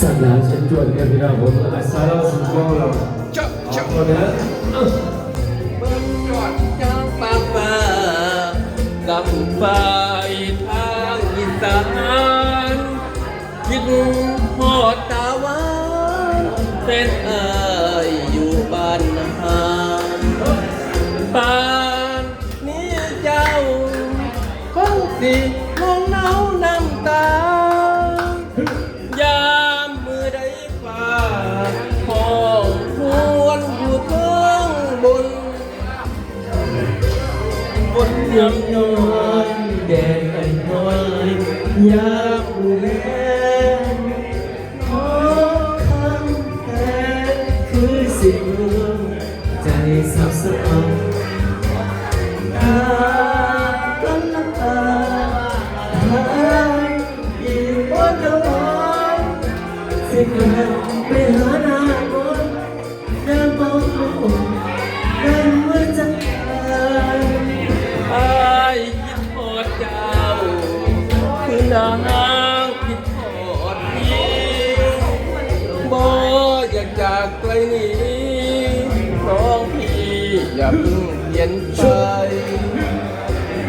สัตว์น้ำฉันจวนกันพี่น้องผมอาสาเราสุดโก้เราเจ้าเอาเจ้าคนนะเบิ้งยอดจางปากฟ้ากำไฟทางอีสานคิดหอดตาหวานเป็นเอ่ยอยู่บ้านนาบ้านนี้เจ้าคงสิ ยามนอนแดดไอ้น้อยยามมือแลงขอคำแทนคือสิ่งเมืองใจสับสนตาต้นตาหายอีกบนกระบอกสิ่งนั้นไปหาหน้าางคิดทอดพี่บ่อยากจากไกลนี้น้องพี่อย่าเพิ่งเพียนไป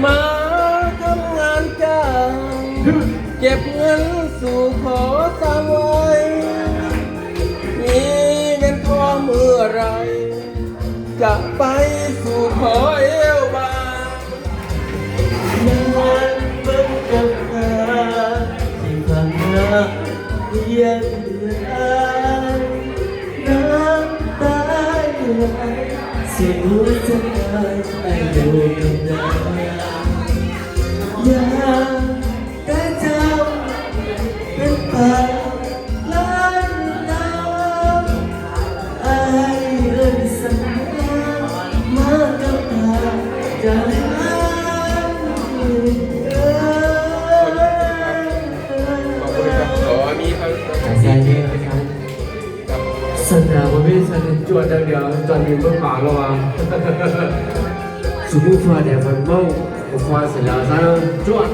มาทำงานจ้างเก็บเงินสู่ขอสร้างไว้มีเงินทองเมื่อไรจะไปสู่ขอ ผ่านมายังเหลือน้ำตาไหลเสียงหัวใจไอ้ดูกับดาอยา สนามมันไม่ใช่จวดเดียวตอนนี้เพิ่งมาแล้วอะสุภาพฟ้าเดี๋ยวมันเมาฟ้าเสร็จแล้วซะจวด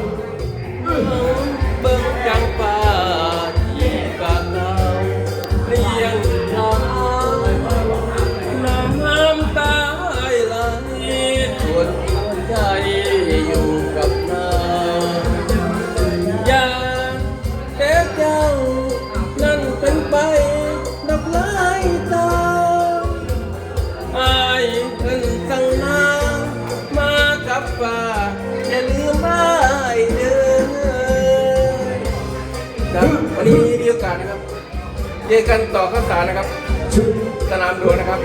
ครับวันนี้มีโอกาสนะครับเจอกันต่อข้าวสารนะครับชุดสนามหลวงนะครับ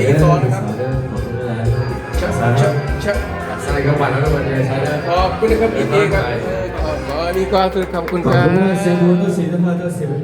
ดีสอนนะครับขอบคุณนะชักสาชักชักใส่กระเป๋าแล้ววันนี้ใช้ได้ขอบคุณนะครับยินดีครับเออขอขอมีความสุขขอบคุณขอบครับคุณเสียงดูตัวสีน้ำตาลตัวสีขอ